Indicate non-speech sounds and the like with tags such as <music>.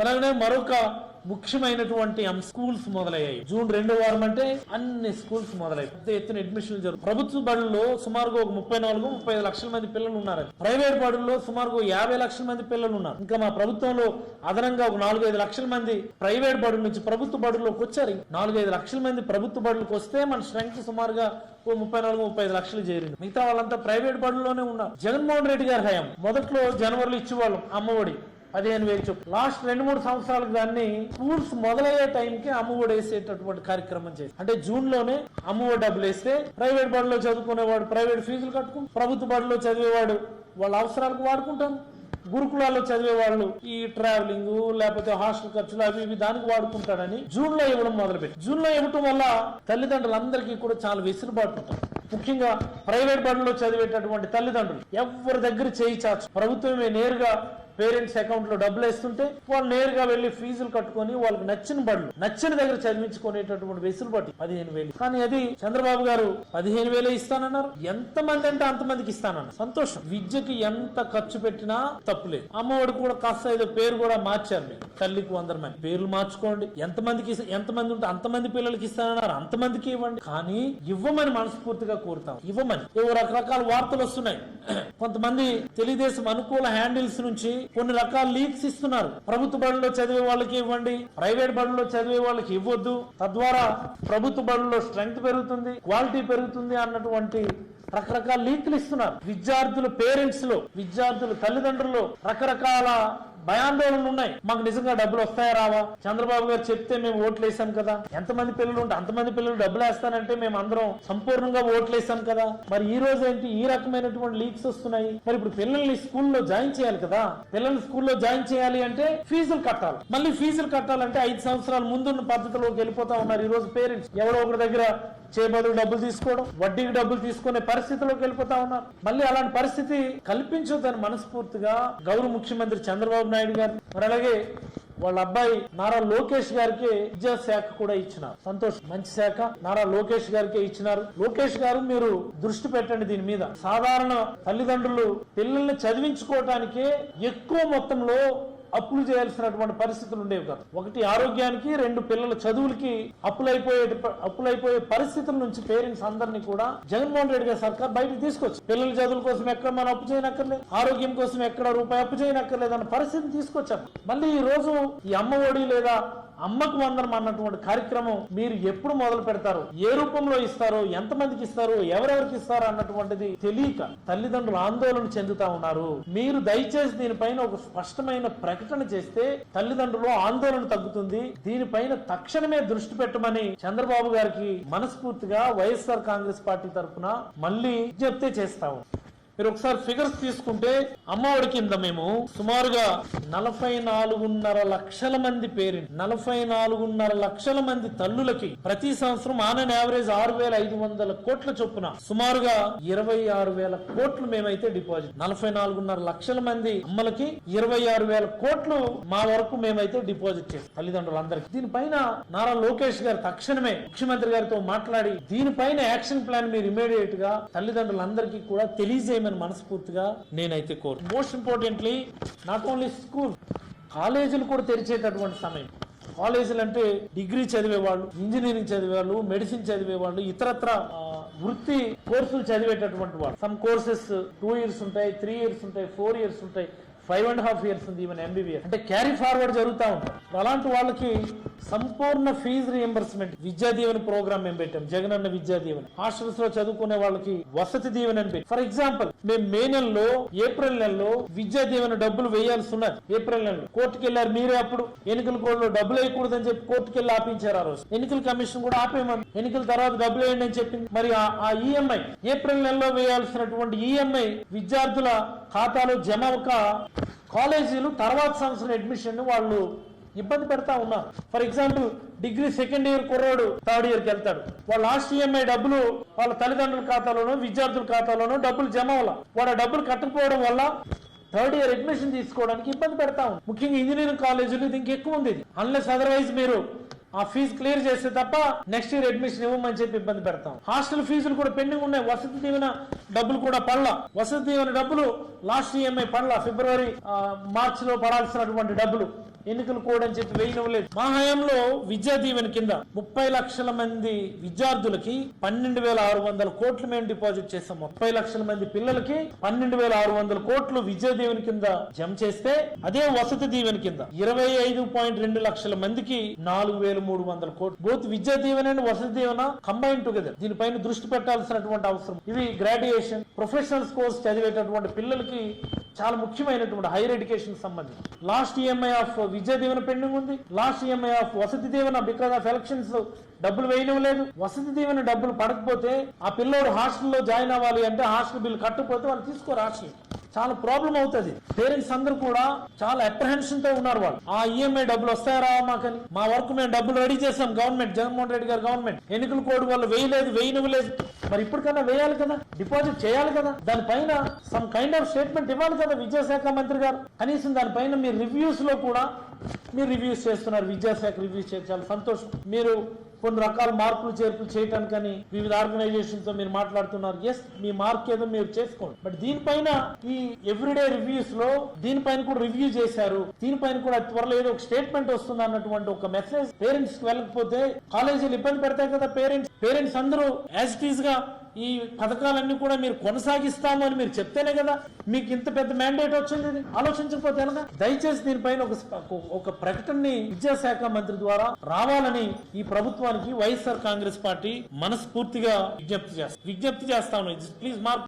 అలాగనే మరొక ముఖ్యమైనటువంటి స్కూల్స్ మొదలయ్యాయి. జూన్ రెండో వారం అంటే అన్ని స్కూల్స్ మొదలయ్యాయి. పెద్ద ఎత్తున అడ్మిషన్లు జరుగుతాయి ప్రభుత్వ బడుల్లో సుమారుగా ఒక ముప్పై నాలుగు ముప్పై ఐదు లక్షల మంది పిల్లలు ఉన్నారు. ప్రైవేట్ బడుల్లో సుమారుగా యాభై లక్షల మంది పిల్లలు ఉన్నారు. ఇంకా మా ప్రభుత్వంలో అదనంగా ఒక నాలుగు ఐదు లక్షల మంది ప్రైవేట్ బడుల నుంచి ప్రభుత్వ బడుల్లోకి వచ్చారు. నాలుగైదు లక్షల మంది ప్రభుత్వ బడులకు వస్తే మన స్ట్రెంగ్త్ సుమారుగా ఓ ముప్పై నాలుగు ముప్పై ఐదు లక్షలు చేరింది. మిగతా వాళ్ళంతా ప్రైవేట్ బడుల్లోనే ఉన్నారు. జగన్మోహన్ రెడ్డి గారి హయాం. మొదట్లో జనవరిలో ఇచ్చేవాళ్ళం అమ్మఒడి. పదిహేను వేలు చొప్పు. లాస్ట్ రెండు మూడు సంవత్సరాలకు దాన్ని స్కూల్స్ మొదలయ్యే టైంకి అమ్మఒడి వేసేటటువంటి కార్యక్రమం చేసి అంటే జూన్లోనే అమ్మఒడి డబ్బులు వేస్తే ప్రైవేట్ బడిలో చదువుకునేవాడు ప్రైవేట్ ఫీజులు కట్టుకుని ప్రభుత్వ బడిలో చదివేవాడు వాళ్ళ అవసరాలకు వాడుకుంటాను గురుకులాల్లో చదివే వాళ్ళు ఈ ట్రావెలింగ్ లేకపోతే హాస్టల్ ఖర్చులు అవి ఇవి దానికి వాడుకుంటాడని జూన్లో ఇవ్వడం మొదలుపెట్టి జూన్లో ఇవ్వటం వల్ల తల్లిదండ్రులందరికీ కూడా చాలా వెసులుబాటు ఉంటుంది ముఖ్యంగా ప్రైవేట్ బడుల్లో చదివేటటువంటి తల్లిదండ్రులు ఎవరి దగ్గర చేయి చాచు ప్రభుత్వమే నేరుగా పేరెంట్స్ అకౌంట్లో డబ్బులు వేస్తుంటే వాళ్ళు నేరుగా వెళ్ళి ఫీజులు కట్టుకొని వాళ్ళకి నచ్చిన బడులు నచ్చిన దగ్గర చదివించుకునేటటువంటి వెసులుబాటు పదిహేను వేలు. కానీ అది చంద్రబాబు గారు పదిహేను వేలే ఇస్తానన్నారు. ఎంత మంది అంటే అంతమందికి ఇస్తానన్నారు. సంతోషం. విద్యకి ఎంత ఖర్చు పెట్టినా తప్పులేదు. అమ్మఒడి కూడా కాస్త ఏదో పేరు కూడా మార్చారు మీరు. తల్లికి వందల మంది పేర్లు మార్చుకోండి. ఎంతమందికి ఎంతమంది ఉంటే అంతమంది పిల్లలకి ఇస్తానన్నారు. అంతమందికి ఇవ్వండి. కానీ ఇవ్వమని మనస్ఫూర్తిగా కోరుతాం. ఇవ్వమని. ఏవో రకరకాల వార్తలు వస్తున్నాయి. <clears throat> కొంతమంది తెలుగుదేశం అనుకూల హ్యాండిల్స్ నుంచి కొన్ని రకాల లీక్స్ ఇస్తున్నారు. ప్రభుత్వ బడుల్లో చదివే వాళ్ళకి ఇవ్వండి. ప్రైవేట్ బడుల్లో చదివే వాళ్ళకి ఇవ్వద్దు. తద్వారా ప్రభుత్వ బడుల్లో స్ట్రెంగ్త్ పెరుగుతుంది క్వాలిటీ పెరుగుతుంది అన్నటువంటి రకరకాల లీక్లు ఇస్తున్నారు. విద్యార్థుల పేరెంట్స్లో విద్యార్థుల తల్లిదండ్రులు రకరకాల భయాందోళనలు ఉన్నాయి. మాకు నిజంగా డబ్బులు వస్తాయా రావా? చంద్రబాబు గారు చెప్తే మేము ఓట్లు వేసాం కదా. ఎంతమంది పిల్లలు ఉంటే అంతమంది పిల్లలు డబ్బులు వేస్తానంటే మేము అందరం సంపూర్ణంగా ఓట్లు వేసాం కదా. మరి ఈ రోజు ఏంటి? ఈ రకమైనటువంటి లీక్స్ వస్తున్నాయి. మరి ఇప్పుడు పిల్లల్ని స్కూల్లో జాయిన్ చేయాలి కదా. పిల్లల్ని స్కూల్లో జాయిన్ చేయాలి అంటే ఫీజులు కట్టాలి. మళ్ళీ ఫీజులు కట్టాలంటే ఐదు సంవత్సరాల ముందున్న పద్ధతిలోకి వెళ్ళిపోతా ఉన్నారు ఈ రోజు పేరెంట్స్. ఎవడో ఒకరి దగ్గర చేయబదులు డబ్బులు తీసుకోవడం వడ్డీకి డబ్బులు తీసుకునే పరిస్థితిలోకి వెళ్ళిపోతా ఉన్నారు. మళ్ళీ అలాంటి పరిస్థితి కల్పించొద్దని మనస్ఫూర్తిగా గౌరవ ముఖ్యమంత్రి చంద్రబాబు నాయుడు గారు మరి అలాగే వాళ్ళ అబ్బాయి నారా లోకేష్ గారికి విద్యా శాఖ కూడా ఇచ్చినారు. సంతోష్ మంచి శాఖ నారా లోకేష్ గారికి ఇచ్చినారు. లోకేష్ గారు మీరు దృష్టి పెట్టండి దీని మీద. సాధారణ తల్లిదండ్రులు పిల్లల్ని చదివించుకోవటానికే ఎక్కువ మొత్తంలో అప్పులు చేయాల్సినటువంటి పరిస్థితులు ఉండేవి కాదు. ఒకటి ఆరోగ్యానికి రెండు పిల్లల చదువులకి అప్పులైపోయే అప్పులైపోయే పరిస్థితుల నుంచి పేరెంట్స్ అందరినీ కూడా జగన్మోహన్ రెడ్డి గారి సర్కార్ బయటకు తీసుకొచ్చు పిల్లల చదువుల కోసం ఎక్కడ మనం అప్పు చేయనక్కర్లేదు ఆరోగ్యం కోసం ఎక్కడ రూపాయి అప్పు చేయనక్కర్లేదు అన్న పరిస్థితిని తీసుకొచ్చాం మళ్ళీ ఈ రోజు ఈ అమ్మ ఒడి లేదా అమ్మకు వందనం అన్నటువంటి కార్యక్రమం మీరు ఎప్పుడు మొదలు పెడతారు? ఏ రూపంలో ఇస్తారో? ఎంత మందికి ఇస్తారు? ఎవరెవరికి ఇస్తారు అన్నటువంటిది తెలియక తల్లిదండ్రులు ఆందోళన చెందుతా ఉన్నారు. మీరు దయచేసి దీనిపైన ఒక స్పష్టమైన ప్రకటన చేస్తే తల్లిదండ్రులు ఆందోళన తగ్గుతుంది. దీనిపైన తక్షణమే దృష్టి పెట్టమని చంద్రబాబు గారికి మనస్ఫూర్తిగా వైఎస్ఆర్ కాంగ్రెస్ పార్టీ తరఫున మళ్ళీ విజ్ఞప్తి చేస్తాము మీరు ఒకసారి ఫిగర్స్ తీసుకుంటే అమ్మఒడి కింద మేము సుమారుగా నలభై నాలుగున్నర లక్షల మంది పేరెంట్ నలభై నాలుగున్నర లక్షల మంది తల్లులకి ప్రతి సంవత్సరం ఆన్ అండ్ యావరేజ్ ఆరు వేల ఐదు వందల కోట్ల చొప్పున సుమారుగా ఇరవై ఆరు వేల కోట్లు మేమైతే డిపాజిట్. నలభై నాలుగున్నర లక్షల మంది అమ్మలకి ఇరవై ఆరు వేల కోట్లు మా వరకు మేమైతే డిపాజిట్ చేస్తాం తల్లిదండ్రులందరికీ. దీనిపైన నారా లోకేష్ గారు తక్షణమే ముఖ్యమంత్రి గారితో మాట్లాడి దీనిపైన యాక్షన్ ప్లాన్ మీరు ఇమీడియట్గా తల్లిదండ్రులందరికీ కూడా తెలియజేయమని మనస్ఫూర్తిగా నేనైతే కోరు most importantly not only school కాలేజీలు కూడా తెరిచేటటువంటి సమయం. కాలేజీలు అంటే డిగ్రీ చదివేవాళ్ళు ఇంజనీరింగ్ చదివేవాళ్ళు మెడిసిన్ చదివేవాళ్ళు ఇతరత్ర వృత్తి కోర్సులు చదివేటటువంటి వాళ్ళు. సమ్ కోర్సెస్ టూ ఇయర్స్ ఉంటాయి త్రీ ఇయర్స్ ఉంటాయి ఫోర్ ఇయర్స్ ఉంటాయి. ఫైవ్ అండ్ హాఫ్ ఇయర్స్ ఉంది ఈవెన్ ఎంబీబీఎస్ అంటే క్యారీ ఫార్వర్డ్ జరుగుతూ ఉంటుంది అలాంటి వాళ్ళకి సంపూర్ణ fee reimbursement Vidya Deevena programme మేము పెట్టాం. జగన్ అన్న విద్యా దీవెన. హాస్టల్స్లో చదువుకునే వాళ్ళకి వసతి దీవెన అని ఫర్ ఎగ్జాంపుల్ మేము మే నెలలో ఏప్రిల్ నెలలో విద్యా దీవెన డబ్బులు వేయాల్సి ఉన్నది. ఏప్రిల్ నెలలో. కోర్టుకి వెళ్ళారు మీరే అప్పుడు. ఎన్నికల కోడ్లో డబ్బులు వేయకూడదని చెప్పి కోర్టుకి వెళ్ళి ఆపించారు ఆ రోజు. ఎన్నికల కమిషన్ కూడా ఆపేయమని. ఎన్నికల తర్వాత డబ్బులు వేయండి అని చెప్పింది. మరి ఆ- ఆ ఈఎంఐ ఏప్రిల్ నెలలో వేయాల్సినటువంటి ఈఎంఐ విద్యార్థుల ఖాతాలో జమ ఒక కాలేజీలు తర్వాత సంవత్సరం అడ్మిషన్ వాళ్ళు ఇబ్బంది పెడతా ఉన్నారు. For example degree second year కుర్రాడు థర్డ్ ఇయర్కి వెళ్తాడు. వాళ్ళ లాస్ట్ ఈఎంఐ డబ్బులు వాళ్ళ తల్లిదండ్రుల ఖాతాలోనో విద్యార్థుల ఖాతాలోనో డబ్బులు జమ అవ్వాల. వాడు డబ్బులు కట్టకపోవడం వల్ల థర్డ్ ఇయర్ అడ్మిషన్ తీసుకోవడానికి ఇబ్బంది పెడతా ఉంది ముఖ్యంగా ఇంజనీరింగ్ కాలేజీలు ఇది ఇంకెక్కువ ఉంది అన్లెస్ అదర్వైజ్ మీరు ఆ ఫీజు క్లియర్ చేస్తే తప్ప నెక్స్ట్ ఇయర్ అడ్మిషన్ ఇవ్వమని చెప్పి ఇబ్బంది పెడతాం. హాస్టల్ ఫీజులు కూడా పెండింగ్ ఉన్నాయి. వసతి దీవెన డబ్బులు కూడా పడలా. వసతి దీవెన డబ్బులు లాస్ట్ ఈఎంఐ పడలా. ఫిబ్రవరి మార్చ్లో పడాల్సినటువంటి డబ్బులు ఎన్నికలు కూడా అని చెప్పి వేయనివ్వలేదు. మా హయాంలో విద్యా దీవెన కింద ముప్పై లక్షల మంది విద్యార్థులకి పన్నెండు వేల ఆరు వందల కోట్లు మేము డిపాజిట్ చేసాం ముప్పై లక్షల మంది పిల్లలకి పన్నెండు వేల ఆరు వందల కోట్లు విద్యా దీవెన కింద జమ చేస్తే అదే వసతి దీవెన కింద ఇరవై ఐదు పాయింట్ రెండు లక్షల మందికి నాలుగు వేల మూడు వందల కోట్లు. Both Vidya Deevena and Vasathi Deevena combine together దీనిపైన దృష్టి పెట్టాల్సినటువంటి అవసరం. ఇవి గ్రాడ్యుయేషన్ ప్రొఫెషనల్స్ కోర్స్ చదివేటటువంటి పిల్లలకి చాలా ముఖ్యమైనటువంటి హైయర్ ఎడ్యుకేషన్ సంబంధించి. Last EMI of Vidya Deevena pending ఉంది. Last EMI of Vasathi Deevena because of elections డబ్బులు వేయడం లేదు వసతి దీవెన డబ్బులు పడకపోతే ఆ పిల్లోడు హాస్టల్లో జాయిన్ అవ్వాలి అంటే హాస్టల్ బిల్ కట్టకపోతే వాళ్ళు తీసుకోరు హాస్టల్. చాలా ప్రాబ్లం అవుతుంది. పేరెంట్స్ అందరూ కూడా చాలా అప్రహెన్షన్తో ఉన్నారు వాళ్ళు. ఆ ఈఎంఐ డబ్బులు వస్తాయా మాకని? మా వరకు మేము డబ్బులు రెడీ చేసాం గవర్నమెంట్ జగన్మోహన్ రెడ్డి గారు గవర్నమెంట్. ఎన్నికల కోడ్ వాళ్ళు వేయలేదు వేయనివ్వలేదు. మరి ఇప్పటికన్నా వేయాలి కదా? డిపాజిట్ చేయాలి కదా? దానిపైన సమ్ కైండ్ ఆఫ్ స్టేట్మెంట్ ఇవ్వాలి కదా విద్యాశాఖ మంత్రి గారు? కనీసం దానిపైన మీ రివ్యూస్లో కూడా మీరు రివ్యూస్ చేస్తున్నారు విద్యాశాఖ రివ్యూస్ చేసి చాలా సంతోషం. మీరు కొన్ని రకాల మార్పులు చేర్పులు చేయటానికని వివిధ ఆర్గనైజేషన్తో మీరు మాట్లాడుతున్నారు. ఎస్ మీ మార్క్ ఏదో మీరు చేసుకోండి. బట్ దీనిపైన ఈ ఎవ్రీడే రివ్యూస్లో దీనిపైన కూడా రివ్యూ చేశారు. దీనిపైన కూడా త్వరలో ఏదో ఒక స్టేట్మెంట్ వస్తుంది అన్నటువంటి ఒక మెసేజ్ పేరెంట్స్ వెళ్ళకపోతే కాలేజీలు ఇబ్బంది పెడతాయి కదా పేరెంట్స్ పేరెంట్స్ అందరూ యాజ్ ఇట్ ఈస్గా ఈ పథకాలన్నీ కూడా మీరు కొనసాగిస్తాము అని మీరు చెప్తేనే కదా మీకు ఇంత పెద్ద మ్యాండేట్ వచ్చింది ఆలోచించకపోతే ఎలాగా? దయచేసి దీనిపైన ఒక ఒక ప్రకటనని విద్యాశాఖ మంత్రి ద్వారా రావాలని ఈ ప్రభుత్వానికి వైఎస్ఆర్ కాంగ్రెస్ పార్టీ మనస్ఫూర్తిగా విజ్ఞప్తి చేస్తా విజ్ఞప్తి చేస్తాను. Please mark